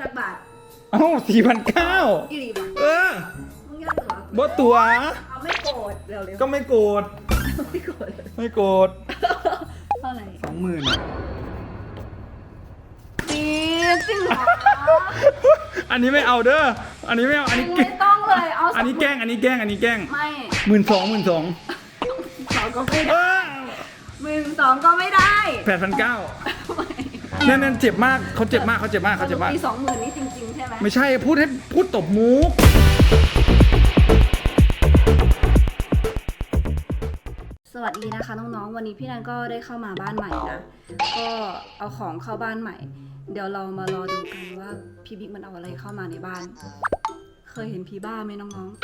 จักบาทเอ้าสี่พันเก้าอีหลีบอกเออมึงยากเหรอบ่ตัว เอาไม่โกรธเร็วเร็วก็ไม่โกรธไม่โกรธเลยไม่โกรธเท่าไหร่สองหมื่นจริงจริงเหรออันนี้ไม่เอาเด้อ อันนี้ไม่เอา อันนี้แกล้ไม่งต้องเลย เอาอันนี้แกล้ง อันนี้แกล้ง อันนี้แกล้ง ไม่หมื่นสองหมื่นสองสองก็ไม่เอได้อหมื่นสองก็ไม่ได้แปดพันเก้า นั่นนั่นเจ็บมากเขาเจ็บมากเขาเจ็บมากเขาเจ็บมาก ปีสองหมื่นนี่จริงๆ ใช่ไหมไม่ใช่พูดให้พูดตบมุกสวัสดีนะคะน้องๆ วันนี้พี่นันก็ได้เข้ามาบ้านใหม่นะ ก็เอาของเข้าบ้านใหม่ เดี๋ยวเรามารอดูกันว่าพี่บิ๊กมันเอาอะไรเข้ามาในบ้าน เคยเห็นผีบ้าไหมน้องๆ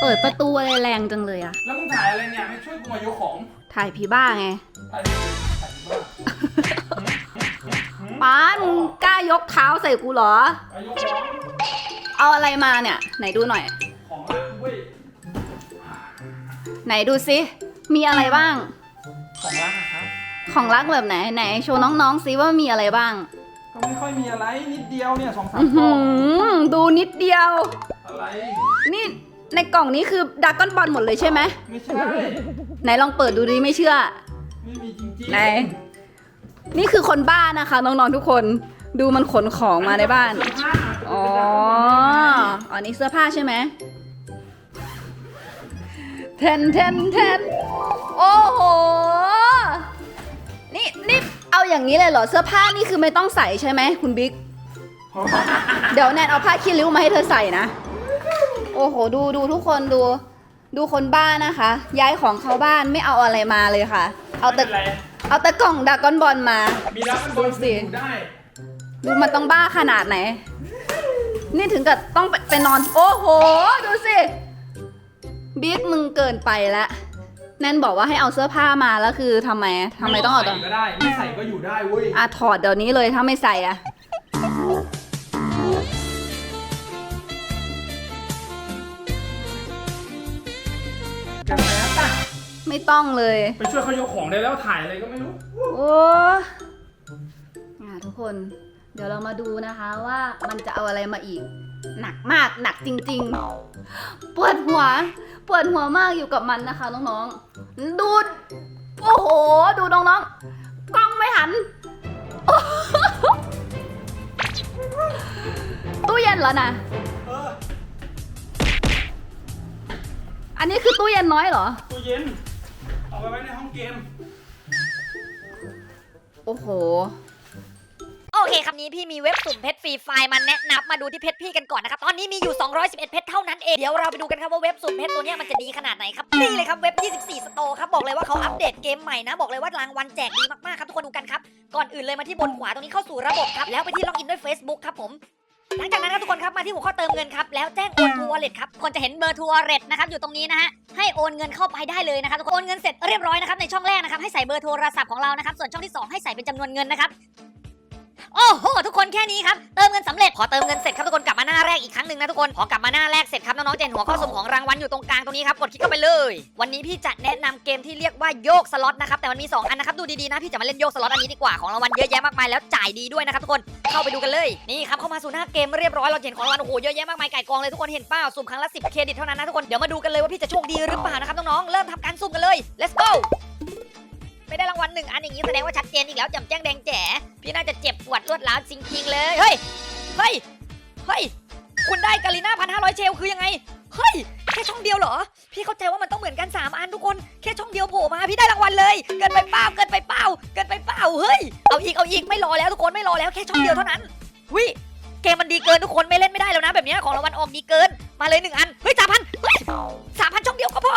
เปิดประตูอะไรแรงจังเลยอะแล้วมึงถ่ายอะไรเนี่ยไม่ช่วยกูมายกของถ่ายผีบ้าไงถ่ายถ่ายบ้าป้ามึงกล้ายกเท้าใส่กูเหรออายุของเอาอะไรมาเนี่ย ไหนดูหน่อย ของรักเว้ยไหนดูซิ มีอะไรบ้าง ของรักอะครับของรักแบบไหน ไหนโชว์น้องๆซิว่ามีอะไรบ้าง ก็ไม่ค่อยมีอะไรนิดเดียวเนี่ยสองสามอื้อกล่หืองอดูนิดเดียว อะไรนี่ ในกล่องนี้คือดากอนบอลหมดเลยใช่ไหมไม่ใช่ ไหนลองเปิดดูดิไม่เชื่อ ไม่มีจริงๆไหน นี่คือคนบ้านะคะน้องๆทุกคนดูมันขนของมาในบ้านเสื้อผ้าอ๋อ อ๋อนี่เสื้อผ้าใช่ไหมเทนเทนเทนโอ้โห นี่นี่เอาอย่างนี้เลยเหรอเสื้อผ้านี่คือไม่ต้องใส่ใช่ไหมคุณบิ๊ก เดี๋ยวแนนเอาผ้าขี้ริ้วมาให้เธอใส่นะ โอ้โห ดูดูทุกคนดู ดูคนบ้านนะคะ ย้ายของเข้าบ้านไม่เอาอะไรมาเลยค่ะ เอาแต่ ไม่เป็นไรเอาแต่กล่องดากอนบอลมา มีรักมันบนดูสิ อยู่ได้ ดูมันต้องบ้าขนาดไหน นี่ถึงกับต้องไปไปนอน โอ้โห ดูสิ บิ๊กมึงเกินไปละแนนบอกว่าให้เอาเสื้อผ้ามาแล้วคือทำไมทำไมต้องเอาตรงใส่ก็ได้ไม่ใส่ก็อยู่ได้เว้ย อะถอดเดี๋ยวนี้เลยถ้าไม่ใส่อะ ไม่ต้องเลย ไปช่วยเขายกของได้แล้วถ่ายอะไรก็ไม่รู้ โอ้อะทุกคน เดี๋ยวเรามาดูนะคะว่ามันจะเอาอะไรมาอีก หนักมากหนักจริง ๆ ปวดหัว ปวดหัวมากอยู่กับมันนะคะน้องๆ ดู โอ้โห ดูน้องๆ กล้องไม่หันโอ้โหตู้เย็นเหรอนะเออ อันนี้คือตู้เย็นน้อยเหรอ ตู้เย็น เอาไปไว้ในห้องเกม โอ้โห โอเคคำนี้พี่มีเว็บสุ่มเพชรฟรีไฟล์มาแนะนำมาดูที่เพชรพี่กันก่อนนะครับตอนนี้มีอยู่ 211 เพชรเท่านั้นเองเดี๋ยวเราไปดูกันครับว่าเว็บสุ่มเพชรตัวเนี้ยมันจะดีขนาดไหนครับนี่เลยครับเว็บ 24 สโตร์ครับบอกเลยว่าเขาอัปเดตเกมใหม่นะ บอกเลยว่ารางวัลแจกดีมากๆครับทุกคนดูกันครับก่อนอื่นเลยมาที่บนขวาตรงนี้เข้าสู่ระบบครับแล้วไปที่ล็อกอินด้วย Facebook ครับผม หลังจากนั้นครับทุกคนครับมาที่หัวข้อเติมเงินครับแล้วแจ้งโอนทัวร์เลทครับคนจะเห็นเบอร์ทัวร์เลทนะครับอยู่ตรงนี้นะฮะให้โอนเงินเข้าไปได้เลยนะครับทุกคนโอนเงินเสร็จเรียบร้อยนะครับในช่องแรกนะครับให้ใส่เบอร์โทรศัพท์ของเรานะครับส่วนช่องที่สองให้ใส่เป็นจำนวนเงินนะครับ โอ้โหทุกคนแค่นี้ครับเติมเงินสำเร็จพอเติมเงินเสร็จครับทุกคนกลับมาหน้าแรกอีกครั้งหนึ่งนะทุกคนพอกลับมาหน้าแรกเสร็จครับน้องๆเห็นหัวข้อสุ่มของรางวัลอยู่ตรงกลางตรงนี้ครับกดคลิกเข้าไปเลย วันนี้พี่จะแนะนำเกมที่เรียกว่าโยกสล็อตนะครับแต่มันมีสองอันนะครับดูดีๆนะพี่จะมาเล่นโยกสล็อตอันนี้ดีกว่าของรางวัลเยอะแยะมากมายแล้วจ่ายดีด้วยนะครับทุกคนเข้าไปดูกันเลยนี่ครับเข้ามาสู่หน้าเกมเรียบร้อยเราเห็นของรางวัลโอ้โหเยอะแยะมากมายไก่กองเลยทุกคนเห็นเปล่าสุ่มครั้งละ10เครดิตเท่านั้นนะทุกคนเดี๋ยวมาดูกันเลยว่าพี่จะโชคดีหรือเปล่านะครับน้องๆเริ่มทำการสุ่มกันเลย let's go ไม่ได้รางวัลหนึ่งอันอย่างนี้แสดงว่าชัดเจนอีกแล้วจำแจ้งแดงแจ๋ พี่น่าจะเจ็บปวดรวดร้าวจริงๆเลย เฮ้ย เฮ้ย เฮ้ย คุณได้กาลิน่าพันห้าร้อยเชลคือยังไง เฮ้ย แค่ช่องเดียวเหรอ พี่เข้าใจว่ามันต้องเหมือนกัน3อันทุกคน แค่ช่องเดียวโผล่มาพี่ได้รางวัลเลย เกินไปเปล่า เกินไปเปล่า เกินไปเปล่า เฮ้ย เอาอีก เอาอีก ไม่รอแล้วทุกคน ไม่รอแล้วแค่ช่องเดียวเท่านั้นวิเกมมันดีเกินทุกคนไม่เล่นไม่ได้แล้วนะ แบบนี้ของรางวัลออกดีเกิน มาเลยหนึ่งอัน เฮ้ยสามพันเฮ้ยสามพันช่องเดียวก็พอ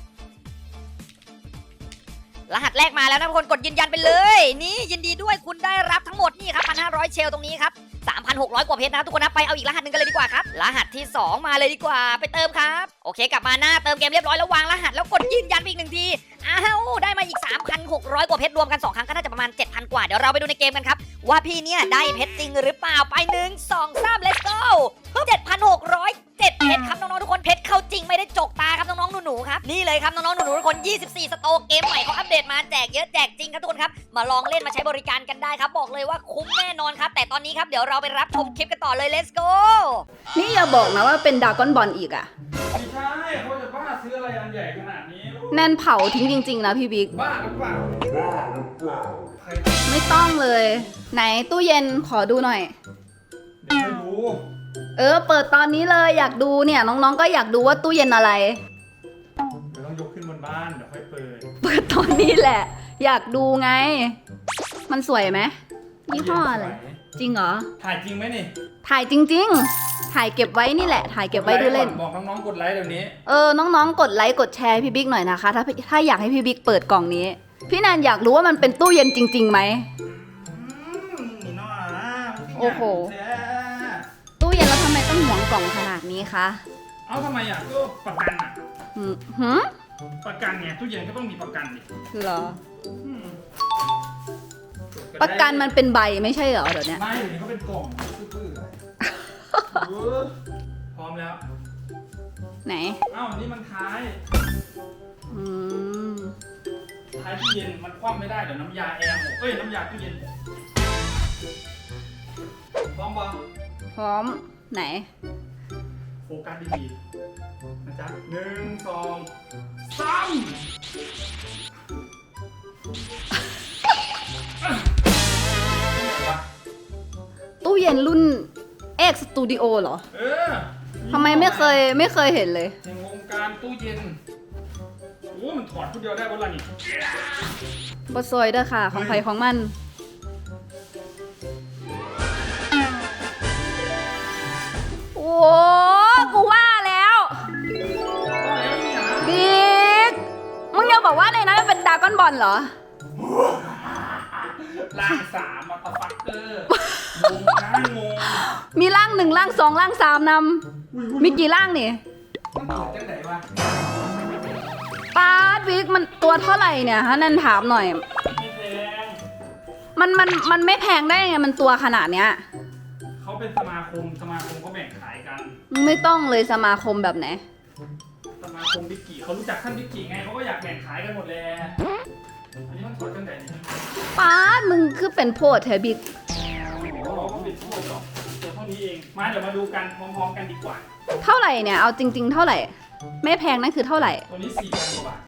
รหัสแรกมาแล้วนะทุกคนกดยืนยันไปเลย นี่ยินดีด้วยคุณได้รับทั้งหมดนี่ครับ1,500เชลตรงนี้ครับ3,600 กว่าเพชรนะทุกคนนะไปเอาอีกรหัสหนึ่งกันเลยดีกว่าครับ รหัสที่ 2 มาเลยดีกว่าไปเติมครับ โอเค กลับมาหน้าเติมเกมเรียบร้อยแล้ววางรหัสแล้วกดยืนยันอีกหนึ่งทีอ้าวได้มาอีก 3,600 กว่าเพชรรวมกัน 2 ครั้งก็น่าจะประมาณ 7,000 กว่า เดี๋ยวเราไปดูในเกมกันครับ ว่าพี่เนี่ยได้เพชรจริงหรือเปล่าไปหนึ่งสองสาม let's go 7,600 ครับ นี่เลยครับน้องๆหนูๆทุกคน 24 สโตร์เกมใหม่เขาอัปเดตมาแจกเยอะแจกจริงครับทุกคนครับ มาลองเล่นมาใช้บริการกันได้ครับ บอกเลยว่าคุ้มแน่นอนครับ แต่ตอนนี้ครับเดี๋ยวเราไปรับชมคลิปกันต่อเลย let's go นี่อย่าบอกนะว่าเป็นดากอนบอลอีกอะไม่ใช่เขาจะบ้าซื้ออะไรอันใหญ่ขนาดนี้แนนเผาทิ้งจริง ๆ นะพี่บิ๊กบ้าหรือเปล่าใครไม่ต้องเลย ไหนตู้เย็นขอดูหน่อยเดี๋ยวไม่รู้เออ เปิดตอนนี้เลยอยากดูเนี่ยน้องๆก็อยากดูว่าตู้เย็นอะไร เปิดเปิดตอนนี้แหละ อยากดูไง มันสวยไหมยี่ห้ออะไร จริงเหรอ ถ่ายจริงไหมนี่ ถ่ายจริง ๆ ถ่ายเก็บไว้นี่แหละ ถ่ายเก็บไว้ดูเล่น บอกน้องๆกดไลค์เดี๋ยวนี้ เออ น้องๆ กดไลค์ กดแชร์ให้พี่บิ๊กหน่อยนะคะ ถ้าถ้าอยากให้พี่บิ๊กเปิดกล่องนี้ พี่แนนอยากรู้ว่ามันเป็นตู้เย็นจริงๆไหมนี่น้อนะโอ้โห ตู้เย็นแล้วทำไมต้องหวงกล่องขนาดนี้คะ เอาทำไมอะก็ประกันอะหืมหืม ประกันไงตู้เย็นก็ต้องมีประกันดิคือเหรอ อืมประกันมันเป็นใบไม่ใช่เหรอเดี๋ยวนี้ไม่เดี๋ยวนี้เขาเป็นกล่องซื่อๆเออพร้อมแล้ว ไหนเอ้านี่มันท้าย อืม ท้ายตู้เย็นมันคว่ำไม่ได้เดี๋ยวน้ำยาแอร์หมดเอ้ยน้ำยาตู้เย็นหมดพร้อมปะพร้อม ไหน โฟกัสดีๆนะจ๊ะหนึ่งสอง สามวะตู้เย็นรุ่น X Studio เหรอ เออทำไมไม่เคยไม่เคยเห็นเลยแห่งวงการตู้เย็น โอ้มันถอดคนเดียวได้บนละนี่บซอยเด้อค่ะ ของใครของมัน โอ้ มึงยังบอกว่าในนั้นเป็นดากอนบอลเหรอ ล่างสามมาตาฟักเกอร์งงนะงงมีร่างหนึ่งร่างสองร่างสามนำมีกี่ร่างนี่มันเกิดจังไหนวะป้าดบิ๊กมันตัวเท่าไหร่เนี่ยฮะนันถามหน่อย ไม่แพงมันมันมันไม่แพงได้ยังไงมันตัวขนาดเนี้ย เขาเป็นสมาคมสมาคมก็แบ่งขายกันมึงไม่ต้องเลยสมาคมแบบไหนส มาคมบิ๊กกี้เขารู้จักท่านบิ๊กกี้ไงเขาก็อยากแบ่งขายกันหมดแหละอันนี้มันถอดจังไหนนี่ ป้าดมึงคือเป็นโพดแถบิ๊ก โอ้โหมันเป็นโทษหรอกเดี๋ยวเท่านี้เอง มาเดี๋ยวมาดูกันพร้อมๆกันดีกว่า เท่าไหร่เนี่ย เอาจริง ๆ เท่าไหร่ ไม่แพงนั่นคือเท่าไหร่ ตัวนี้สี่พันกว่าบาท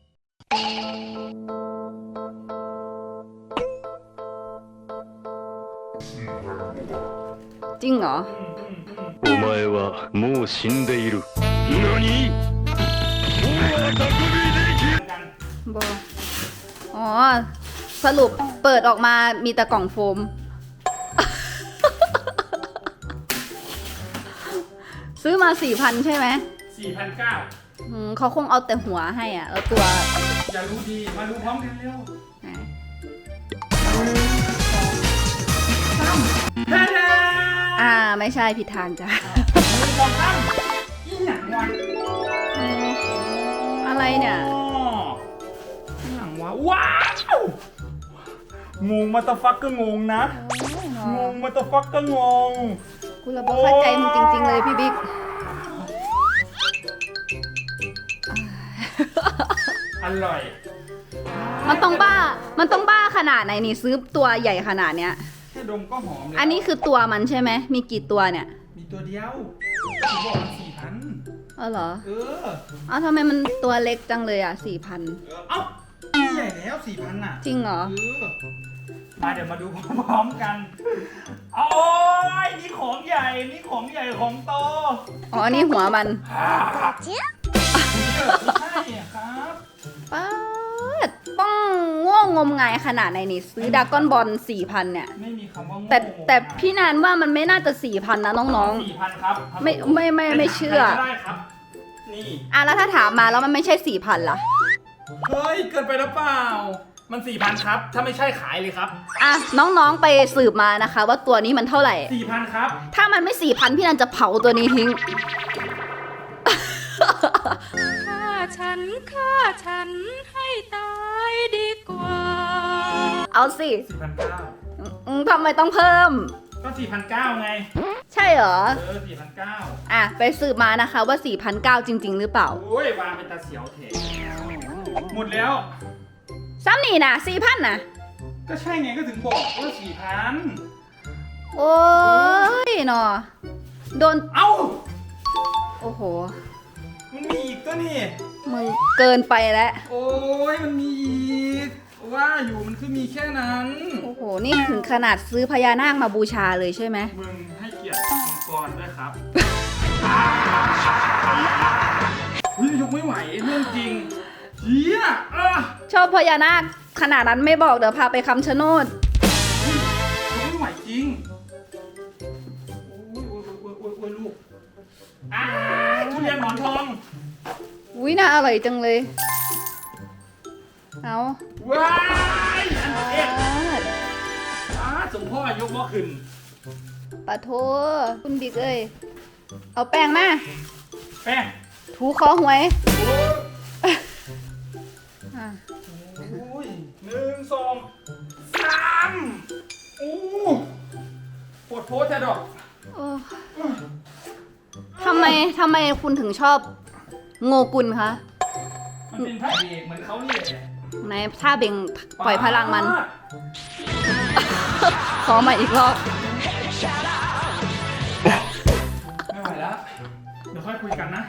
จริงเหรอ อืมอืมอืม お前はもう死んでいる何もうは匠でき กัน บออ๋อ สรุปเปิดออกมามีแต่กล่องโฟม ซื้อมาสี่พันใช่ไหมสี่พันเก้าอืมเขาคงเอาแต่หัวให้อะ แล้วตัวอย่ารู้ดี มาดูพร้อมกันเร็วไหนแท้ๆอ่า ไม่ใช่ผิดทางจ้ะมือลองตั้งอีหนังวะ อะไรเนี่ยอ๋ออีหนังวะว้าวงงมาตาฟักก็งงนะ งงมาตาฟักก็งง กูระบอกเข้าใจมึงจริง ๆ เลยพี่บิ๊ก อร่อย มันต้องบ้า มันต้องบ้าขนาดไหนนี่ซื้อตัวใหญ่ขนาดเนี้ย แค่ดมก็หอมแล้วอันนี้คือตัวมันใช่ไหม มีกี่ตัวเนี่ย มีตัวเดียวผมบอกมันสี่พัน เออเหรอเออเอ้าทำไมมันตัวเล็กจังเลยอะสี่พันเอ้านี่ใหญ่แล้วสี่พันอะจริงเหรอ เออมาเดี๋ยวมาดูพร้อมๆกันโอ้ยนี่ของใหญ่นี่ของใหญ่ของโตอ๋อนี่หัวมันเจ๊ใช่ครับป้าดต้องโง่งมงายขนาดไหนนี่ซื้อดากอนบอลสี่พันเนี่ย ไม่มีคำว่าโง่แต่แต่พี่นานว่ามันไม่น่าจะสี่พันนะน้องสี่พันครับไม่ไม่ไม่ไม่เชื่อ ใครก็ได้ครับ นี่ๆอะแล้วถ้าถามมาแล้วมันไม่ใช่สี่พันล่ะ เฮ้ย เกินไปแล้วเปล่า มันสี่พันครับ ถ้าไม่ใช่ขายเลยครับอะน้องๆไปสืบมานะคะ ว่าตัวนี้มันเท่าไหร่ สี่พันครับ ถ้ามันไม่สี่พันพี่นันจะเผาตัวนี้ทิ้ง ฆ่าฉันฆ่าฉันให้ตายดีกว่า เอาสิสี่พันเก้าอืมทำไมต้องเพิ่ม ก็สี่พันเก้าไง ใช่เหรอ เออสี่พันเก้าอะ ไปสืบมานะคะว่า4 0 0 จริง ๆ หรือเปล่า โอ้ยวางเป็นตาเสียวเถะหมดแล้ว ซ้ำนี่นะสี่พันนะก็ใช่ไงก็ถึงบอกว่าสี่พันโอ้ยเนาะโดน เอ้า โอ้โห มันมีอีกตัวนี่ มึงเกินไปแล้ว โอ้ยมันมีอีก ว่าอยู่มันคือมีแค่นั้นโอ้โห นี่ถึงขนาดซื้อพญานาคมาบูชาเลยใช่ไหม มึงให้เกียรติมังกรด้วยครับเฮ้ยยกไม่ไหวเรื่องจริงเฮียเออชอบพญานาคขนาดนั้นไม่บอกเดี๋ยวพาไปคำชะโนดยกไม่ไหวจริงโอ้ยโอ้ยโอ้ยโอ้ยโอ้ยลูกอ้ายทุเรียนหมอนทอง อุ้ยน่าอร่อยจังเลย เอาว้ายอันเอ็ดปาดอ้าสมพ่อยกบ่ขึ้นปะโทคุณบิ๊กเอ้ย เอาแป้งมา แป้งถูคอหวยโอ้ยอะโอ้ยหนึ่งสองสามโอ้ปวดโพสแท้ดอกโอ้ทำไมทำไมคุณถึงชอบ โงกุลคะ มันเป็นพระเอกเหมือนเขานี่แหละ ในท่าเบ่งปล่อยพลังมัน ขอมาอีกรอบ ไม่ไหวแล้ว เดี๋ยวค่อยคุยกันนะ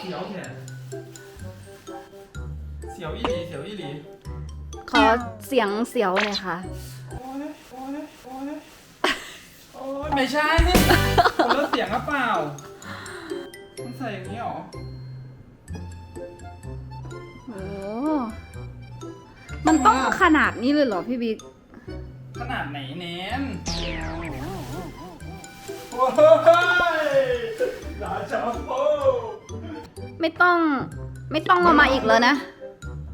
เสียวแท้เสียวอีหลีเสียวอีหลีขอเสียงเสียวหน่อยค่ะ โอ้ยโอ้ยโอ้ยโอ้ยไม่ใช่คนละเสียงหรือเปล่ามันใส่อย่างนี้เหรอโอ้ มันต้องขนาดนี้เลยเหรอพี่บิ๊ก ขนาดไหนเน้นโอ้ยราชาโปไม่ต้องไม่ต้องเอามาอีกแล้วนะ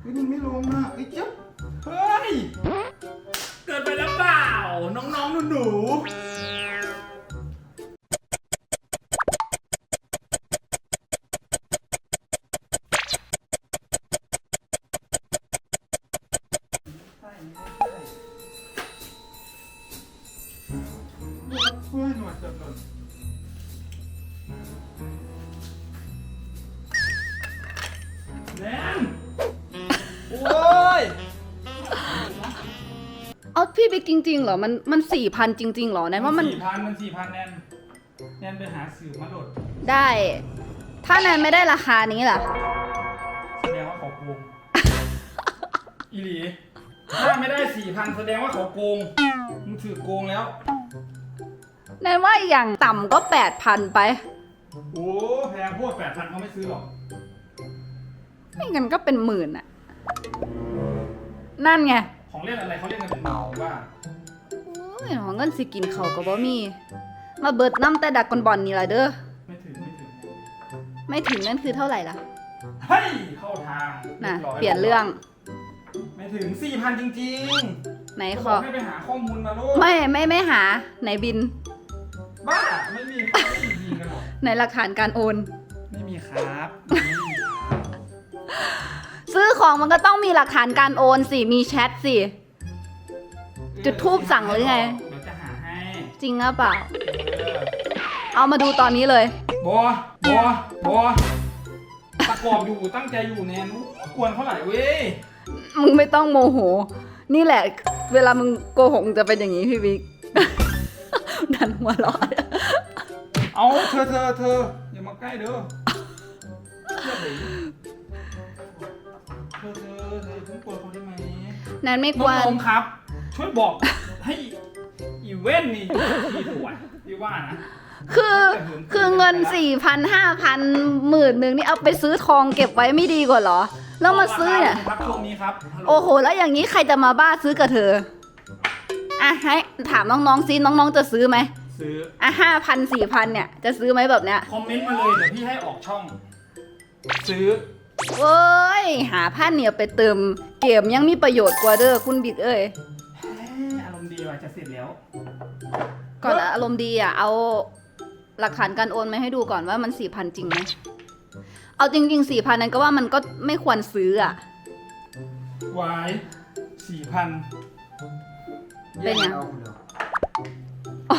เฮ้ยมันไม่ลงอะไอ้เจ๊บเฮ้ย เกิดไปแล้วเปล่า น้องๆหนูๆ แนนโอ้ย เอาพี่บิ๊กจริงๆเหรอ มันมันสี่พันจริงๆเหรอนะว่ามันสี่พันมันสี่พันแนนแนนไปหาสื่อมาโหลดได้ ถ้าแนนไม่ได้ราคานี้ล่ะ แสดงว่าเขาโกงอีหลีถ้าไม่ได้สี่พันแสดงว่าเขาโกงมึงถือโกงแล้ว แนนว่าอย่างต่ำก็แปดพันไป โอ้แพงพวกแปดพันเขาไม่ซื้อหรอกไม่งั้นก็เป็นหมื่นอะนั่นไงของเล่นอะไรเขาเล่นกันถึงหมื่นว่าโอ้ยหอเงินสิกินเขาวก็บ่มี มาเบิดน้ำแต่ดักกอนบอลนี่ล่ะเด้อ ไม่ถึงไม่ถึงไม่ถึงนั่นคือเท่าไหร่ล่ะ เฮ้ยเข้าทางน่ะรีบร้เปลี่ยนเรื่องไม่ถึงสี่พันจริงไหนๆขบออกให้ไปหาข้อมูลมาลูกไม่ไม่ไม่หาไหนบิน บ้า ไม่มีไม่มียิงกันหรอกไหนหลักฐานการโอน ไม่มีครับไม่มีครับซื้อของมันก็ต้องมีหลักฐานการโอนสิ มีแชทสิ จุดธูปสั่งหรือไง เดี๋ยวจะหาให้จริงหรือเปล่า เออเอามาดูตอนนี้เลยบอบอบอประกอบอยู่ตั้งใจอยู่แนนอู้กวนเขาหลายเว้ย มึงไม่ต้องโมโห นี่แหละ เวลามึงโกหกมึงจะเป็นอย่างนี้พี่บิ๊ก ดันหัวเร้อนเอาเธอเธอเธออย่ามาใกล้เด้อเธอเธอเธอเพิ่งกวเขาได้ไหมแนนไม่น้กวองครับ ช่วยบอกให้อีเว่นนี่ที่ถวนพี่ว่านะ คือคือเงินสี่พันห้าพันหมื่นหนึ่งนี่เอาไปซื้อทองเก็บไว้ไม่ดีกว่าเหรอ แล้วมาซื้อเนี่ย ครับช่วงนี้ครับฮัลโหลโอ้โห แล้วอย่างนี้ใครจะมาบ้าซื้อกับเธอ อะให้ถามน้องๆซิน้องๆจะซื้อไหมซื้ออะห้าพันสี่พันเนี่ยจะซื้อไหมแบบเนี้ยคอมเมนต์มาเลยเดี๋ยวพี่ให้ออกช่อง ซื้อโอ้ยหาพันเนี่ยไปเติม เกมยังมีประโยชน์กว่าเด้อคุณบิ๊กเอ้ยเอ้ยอารมณ์ดีว่ะจะเสร็จแล้ว ก่อนอารมณ์ดีอะเอาหลักฐานการโอนมาให้ดูก่อนว่ามันสี่พันจริงไหมเอาจริงๆสี่พันนั้นก็ว่ามันก็ไม่ควรซื้ออะวายสี่พัน เป็นยัง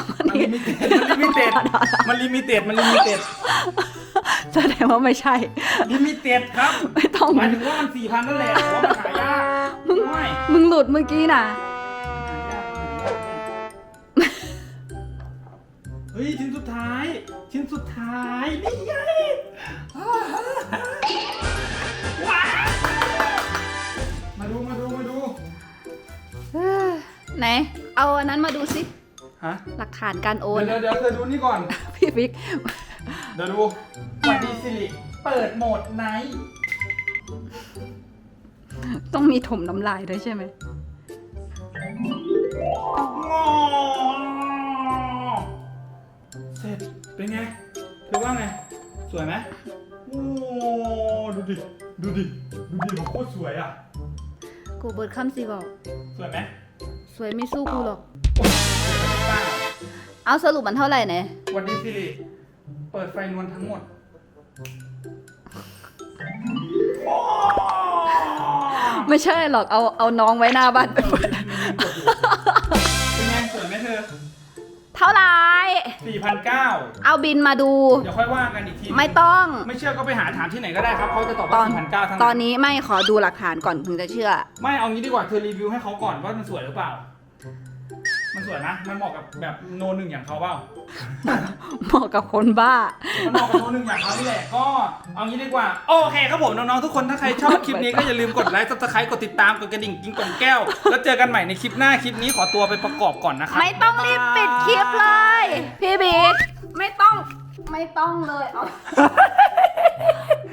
มันลิมิเต็ดมันลิมิเต็ดมันลิมิเต็ดมันลิมิเต็ดแสดงว่าไม่ใช่ ลิมิเต็ดครับไม่ต้อง หมายถึงว่ามันสี่พันนั่นแหละแต่ว่ามันขายยากมึง ไม่มึงหลุดเมื่อกี้น่ะ เฮ้ยชิ้นสุดท้าย ชิ้นสุดท้ายนี่ไงว้าวมาดูมาดูมาดู ไหน เอาอันนั้นมาดูสิฮะหลักฐานการโอนเดี๋ยวเดี๋ยวเธอดูนี่ก่อน พี่บิ๊กเดี๋ยวดูวันดีสิริเปิดโหมดไนท์ต้องมีถมน้ำลายด้วยใช่ไหมงอเสร็จเป็นไงเธอว่าไง สวยไหมโอ้ดูดิ ดูดิ ดูดิมันโคตรสวยอะ กูเบิร์ดคำสิบอก สวยไหมส วยไม่สู้กูหรอกโอ้ยสวยมากเอาสรุปมันเท่าไหร่เนี่ยวันดีสิริเปิดไฟนวลทั้งหมด ไม่ใช่หรอกเอาเอาน้องไว้หน้าบ้านไปหมดเป็น ท่าไหร่ 4,900เอาบินมาดู เดี๋ยวค่อยว่ากันอีกทีไม่ต้อง ไม่เชื่อก็ไปหาถามที่ไหนก็ได้ครับเขาจะตอบตว่าอน4,900ทั้งตอนนี้ไม่ขอดูหลักฐานก่อนถึงจะเชื่อ ไม่เอางี้ดีกว่าเธอรีวิวให้เขาก่อนว่ามันสวยหรือเปล่า มันสวยนะ มันเหมาะกับแบบโนหนึ่งอย่างเขาเปล่า เหมาะกับคนบ้า มันเหมาะกับโนหนึ่งอย่างเขานี่แหละ ก็เอางี้ดีกว่า โอเคครับผมน้องๆทุกคนถ้าใครชอบคลิปนี้ก็อย่าลืมกดไลค์ซับสไครต์กดติดตามกดกระดิ่งกินกล่องแก้ว แล้วเจอกันใหม่ในคลิปหน้าคลิปนี้ขอตัวไปประกอบก่อนนะครับไม่ต้องรีบปิดคลิปเลย พี่บิ๊กไม่ต้องไม่ต้องเลยเอา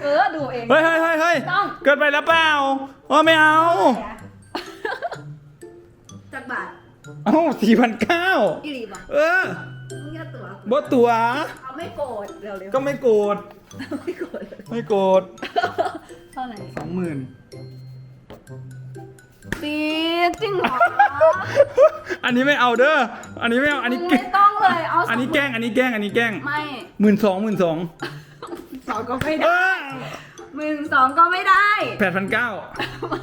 เออดูเอง เฮ้ยเฮ้ยเฮ้ยเฮ้ยต้อง เกินไปแล้วเปล่าเออไม่เอาจากบาท เอ้าสี่พันเก้าอีรีบอกเออมึงอย่าตัวบดตัว เอาไม่โกรธเร็วๆก็ไม่โกรธไม่โกรธเลยไม่โกรธเท่าไหร่สองหมื่นปีดจริงเหรออันนี้ไม่เอาเด้ออันนี้ไม่เอาอันนี้มึงแกล้ไม่งต้องเลยเอาอันนี้แกล้งอันนี้แกล้งอันนี้แกล้งไม่หมื่นสองหมื่นสองสองก็ไม่เอได้อ หมื่นสองก็ไม่ได้แปดพันเก้าไม่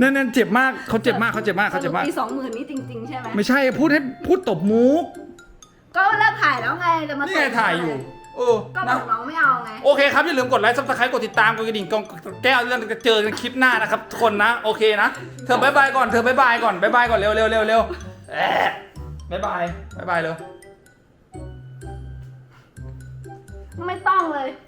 นั่นนั่นเจ็บมากเขาเจ็บมากเขาเจ็บมากเขาเจ็บมากปีสองหมื่นนี่จริง ๆ ใช่ไหมไม่ใช่พูดให้พูดตบมุก ก็เลิกถ่ายแล้วไงจะมานี่ไงถ่ายอยู่เออก็บนะอกน้องไม่เอาไง โอเคครับ อย่าลืมกดไลค์ซับสไครต์กดติดตามกดกระดิ่งกองแก้วเรื่องจะเจอกันคลิปหน้านะครับทุกคนนะ โอเคนะ เธอบายบายก่อนเธอบายบายก่อนบายบายก่อนเร็วเร็วเร็วเร็วแอะบายบายบายบายเร็วไม่ต้องเลยบ